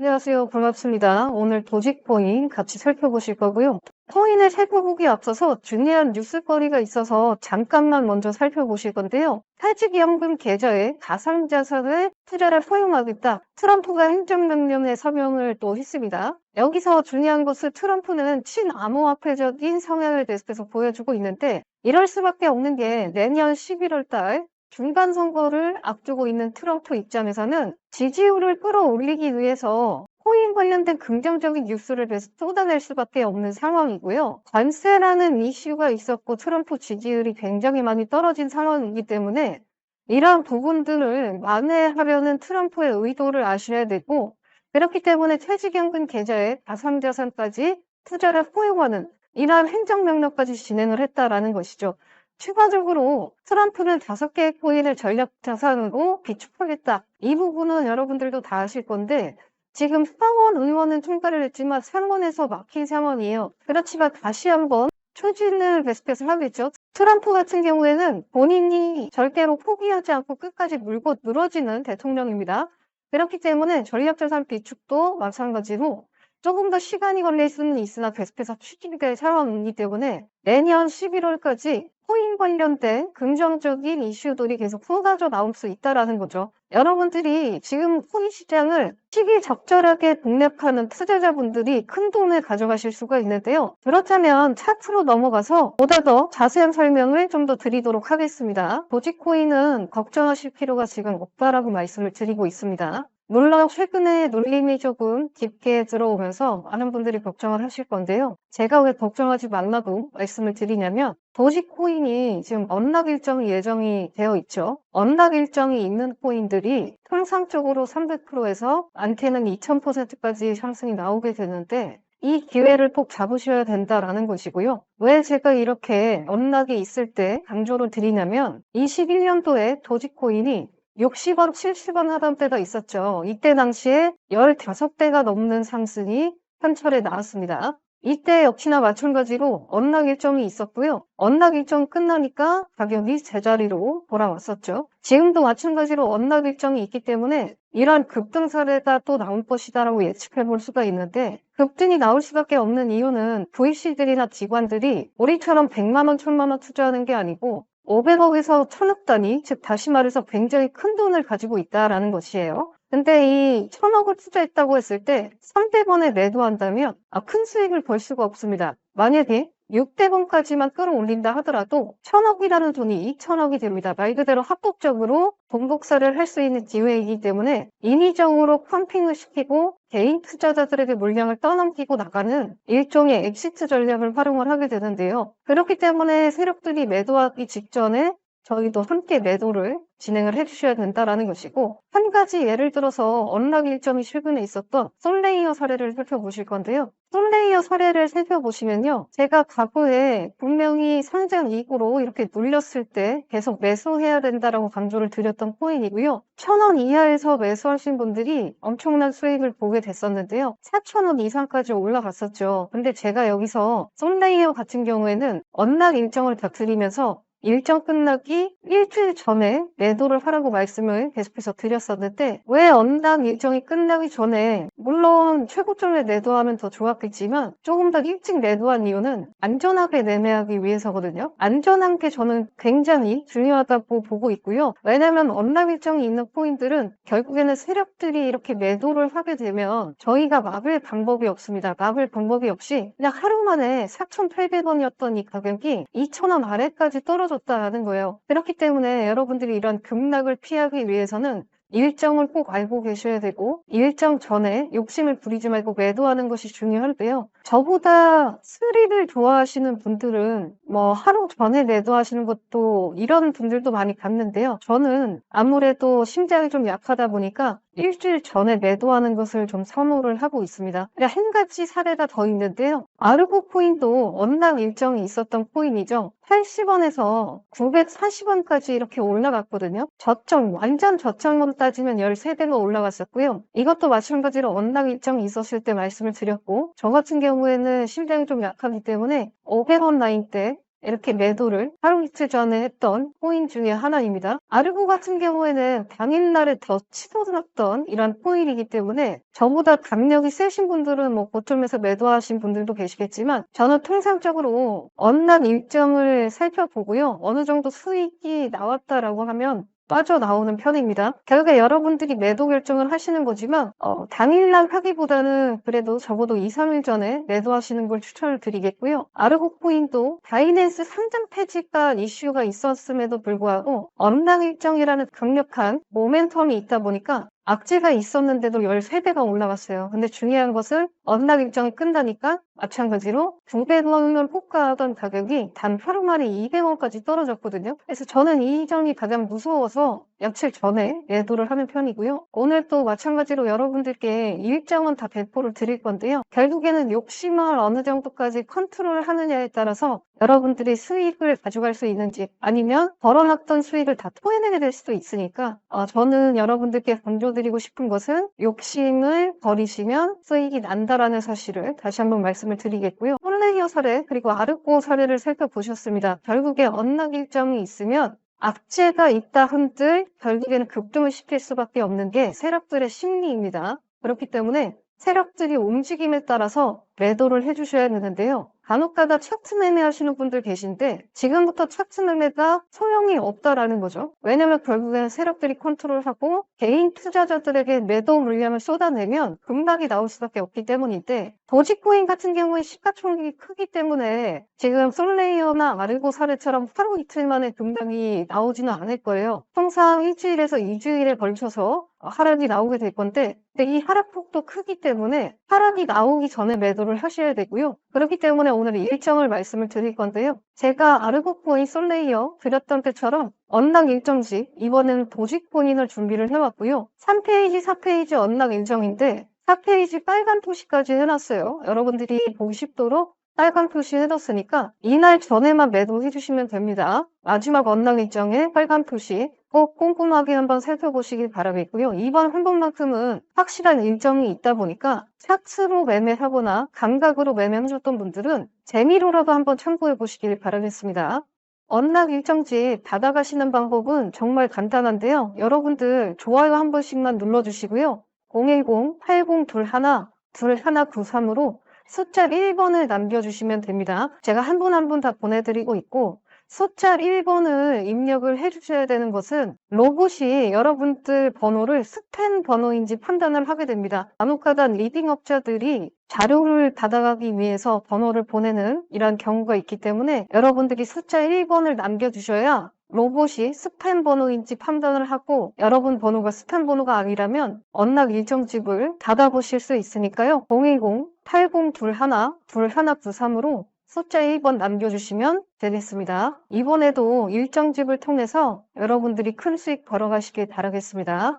안녕하세요. 반갑습니다. 오늘 도지코인 같이 살펴보실 거고요. 코인을 살펴보기 앞서서 중요한 뉴스거리가 있어서 잠깐만 먼저 살펴보실 건데요. 퇴직연금 계좌에 가상자산을 투자를 허용하겠다. 트럼프가 행정명령에 서명을 또 했습니다. 여기서 중요한 것은 트럼프는 친암호화폐적인 성향을 계속해서 보여주고 있는데 이럴 수밖에 없는 게 내년 11월 달 중간 선거를 앞두고 있는 트럼프 입장에서는 지지율을 끌어올리기 위해서 코인 관련된 긍정적인 뉴스를 계속 쏟아낼 수밖에 없는 상황이고요. 관세라는 이슈가 있었고 트럼프 지지율이 굉장히 많이 떨어진 상황이기 때문에 이러한 부분들을 만회하려는 트럼프의 의도를 아셔야 되고 그렇기 때문에 퇴직연금 계좌에 가상자산까지 투자를 허용하는 이러한 행정명령까지 진행을 했다라는 것이죠. 추가적으로 트럼프는 다섯 개의 코인을 전략 자산으로 비축하겠다. 이 부분은 여러분들도 다 아실 건데 지금 상원 의원은 통과를 했지만 상원에서 막힌 상황이에요. 그렇지만 다시 한번 추진을 계속해서 하겠죠. 트럼프 같은 경우에는 본인이 절대로 포기하지 않고 끝까지 물고 늘어지는 대통령입니다. 그렇기 때문에 전략자산 비축도 마찬가지로 조금 더 시간이 걸릴 수는 있으나 계속해서 추진될 상황이기 때문에 내년 11월까지 코인 관련된 긍정적인 이슈들이 계속 쏟아져 나올 수 있다라는 거죠. 여러분들이 지금 코인 시장을 시기적절하게 공략하는 투자자분들이 큰 돈을 가져가실 수가 있는데요. 그렇다면 차트로 넘어가서 보다 더 자세한 설명을 좀 더 드리도록 하겠습니다. 도지코인은 걱정하실 필요가 지금 없다라고 말씀을 드리고 있습니다. 물론 최근에 눌림이 조금 깊게 들어오면서 많은 분들이 걱정을 하실 건데요. 제가 왜 걱정하지 말라고 말씀을 드리냐면 도지코인이 지금 언락 일정이 예정이 되어 있죠. 언락 일정이 있는 코인들이 통상적으로 300%에서 많게는 2000%까지 상승이 나오게 되는데 이 기회를 꼭 잡으셔야 된다라는 것이고요. 왜 제가 이렇게 언락이 있을 때 강조를 드리냐면 21년도에 도지코인이 60원, 70원 하던 때가 있었죠. 이때 당시에 15배가 넘는 상승이 현철에 나왔습니다. 이때 역시나 마찬가지로 언락 일정이 있었고요. 언락 일정 끝나니까 가격이 제자리로 돌아왔었죠. 지금도 마찬가지로 언락 일정이 있기 때문에 이러한 급등 사례가 또 나올 것이다라고 예측해 볼 수가 있는데 급등이 나올 수밖에 없는 이유는 VC들이나 기관들이 우리처럼 100만 원, 1000만 원 투자하는 게 아니고 500억에서 1000억 단위, 즉 다시 말해서 굉장히 큰 돈을 가지고 있다라는 것이에요. 근데 이 1000억을 투자했다고 했을 때 300원에 매도한다면 아, 큰 수익을 벌 수가 없습니다. 만약에 600원까지만 끌어올린다 하더라도 1000억이라는 돈이 2000억이 됩니다. 말 그대로 합법적으로 동복사를 할 수 있는 기회이기 때문에 인위적으로 펌핑을 시키고 개인 투자자들에게 물량을 떠넘기고 나가는 일종의 엑시트 전략을 활용을 하게 되는데요. 그렇기 때문에 세력들이 매도하기 직전에 저희도 함께 매도를 진행을 해주셔야 된다라는 것이고 한 가지 예를 들어서 언락 일정이 최근에 있었던 솔레이어 사례를 살펴보실 건데요. 솔레이어 사례를 살펴보시면요. 제가 과거에 분명히 상장 이익으로 이렇게 눌렸을 때 계속 매수해야 된다라고 강조를 드렸던 코인이고요. 천 원 이하에서 매수하신 분들이 엄청난 수익을 보게 됐었는데요. 4천 원 이상까지 올라갔었죠. 근데 제가 여기서 솔레이어 같은 경우에는 언락 일정을 다 드리면서 일정 끝나기 일주일 전에 매도를 하라고 말씀을 계속해서 드렸었는데 왜 언락 일정이 끝나기 전에 물론 최고점에 매도하면 더 좋았겠지만 조금 더 일찍 매도한 이유는 안전하게 매매하기 위해서거든요. 안전한 게 저는 굉장히 중요하다고 보고 있고요. 왜냐하면 언락 일정이 있는 코인들은 결국에는 세력들이 이렇게 매도를 하게 되면 저희가 막을 방법이 없습니다. 막을 방법이 없이 그냥 하루 만에 4,800원이었던 이 가격이 2,000원 아래까지 떨어져 떨어졌다는 거예요. 그렇기 때문에 여러분들이 이런 급락을 피하기 위해서는 일정을 꼭 알고 계셔야 되고 일정 전에 욕심을 부리지 말고 매도하는 것이 중요한데요. 저보다 스릴을 좋아하시는 분들은 뭐 하루 전에 매도하시는 것도 이런 분들도 많이 갔는데요. 저는 아무래도 심장이 좀 약하다 보니까 일주일 전에 매도하는 것을 좀 선호를 하고 있습니다. 한 가지 사례가 더 있는데요. 아르고 코인도 언락 일정이 있었던 코인이죠. 80원에서 940원까지 이렇게 올라갔거든요. 저점, 완전 저점으로 따지면 13배가 올라갔었고요. 이것도 마찬가지로 언락 일정이 있었을 때 말씀을 드렸고, 저 같은 경우 에는 심장이 좀 약하기 때문에 500원 라인 때 이렇게 매도를 하루 이틀 전에 했던 코인 중에 하나입니다. 아르고 같은 경우에는 당일날에 더 치솟았던 이런 코인이기 때문에 저보다 강력이 세신 분들은 뭐 고점에서 매도하신 분들도 계시겠지만 저는 통상적으로 언락 일정을 살펴보고요. 어느 정도 수익이 나왔다라고 하면 빠져나오는 편입니다. 결국에 여러분들이 매도 결정을 하시는 거지만 어, 당일날 하기보다는 그래도 적어도 2, 3일 전에 매도하시는 걸 추천을 드리겠고요. 아르고코인도 바이낸스 상장 폐지가 이슈가 있었음에도 불구하고 언락 일정이라는 강력한 모멘텀이 있다 보니까 악재가 있었는데도 13배가 올라갔어요. 근데 중요한 것은 언락 일정이 끝나니까 마찬가지로 두 배를 호가하던 가격이 단 하루 만에 200원까지 떨어졌거든요. 그래서 저는 이 점이 가장 무서워서 며칠 전에 매도를 하는 편이고요. 오늘 또 마찬가지로 여러분들께 일정은 다 배포를 드릴 건데요. 결국에는 욕심을 어느 정도까지 컨트롤 하느냐에 따라서 여러분들이 수익을 가져갈 수 있는지 아니면 벌어놨던 수익을 다 토해내게 될 수도 있으니까 어, 저는 여러분들께 강조드리고 싶은 것은 욕심을 버리시면 수익이 난다라는 사실을 다시 한번 말씀을 드리겠고요. 폴레이어 사례 그리고 아르고 사례를 살펴보셨습니다. 결국에 언락 일정이 있으면 악재가 있다 한들 결국에는 급등을 시킬 수밖에 없는 게 세력들의 심리입니다. 그렇기 때문에 세력들이 움직임에 따라서 매도를 해주셔야 되는데요. 간혹 가다 차트 매매 하시는 분들 계신데 지금부터 차트 매매가 소용이 없다라는 거죠. 왜냐면 결국에는 세력들이 컨트롤하고 개인 투자자들에게 매도 물량을 쏟아내면 금박이 나올 수밖에 없기 때문인데 도지코인 같은 경우에 시가총액이 크기 때문에 지금 솔레이어나 아르고 사례처럼 하루 이틀 만에 금박이 나오지는 않을 거예요. 통상 일주일에서 2주일에 걸쳐서 하락이 나오게 될 건데 근데 이 하락폭도 크기 때문에 하락이 나오기 전에 매도를 하셔야 되고요. 그렇기 때문에 오늘 일정을 말씀을 드릴 건데요. 제가 아르고코인 솔레이어 드렸던 때처럼 언락 일정지 이번에는 도지코인을 준비를 해왔고요. 3페이지, 4페이지 언락 일정인데 4페이지 빨간 표시까지 해놨어요. 여러분들이 보기 쉽도록 빨간 표시 해뒀으니까 이날 전에만 매도해 주시면 됩니다. 마지막 언락 일정에 빨간 표시 꼭 꼼꼼하게 한번 살펴보시길 바라겠고요. 이번 한 번만큼은 확실한 일정이 있다 보니까 차트로 매매하거나 감각으로 매매하셨던 분들은 재미로라도 한번 참고해 보시길 바라겠습니다. 언락 일정지 받아가시는 방법은 정말 간단한데요. 여러분들 좋아요 한 번씩만 눌러주시고요. 010-8021-2193으로 숫자 1번을 남겨주시면 됩니다. 제가 한 분 한 분 다 보내드리고 있고 숫자 1번을 입력을 해주셔야 되는 것은 로봇이 여러분들 번호를 스팸 번호인지 판단을 하게 됩니다. 간혹가다 리딩 업자들이 자료를 받아가기 위해서 번호를 보내는 이런 경우가 있기 때문에 여러분들이 숫자 1번을 남겨주셔야 로봇이 스팸 번호인지 판단을 하고 여러분 번호가 스팸 번호가 아니라면 언락 일정집을 닫아보실 수 있으니까요. 010-8021-2193으로 숫자 1번 남겨주시면 되겠습니다. 이번에도 일정집을 통해서 여러분들이 큰 수익 벌어가시길 바라겠습니다.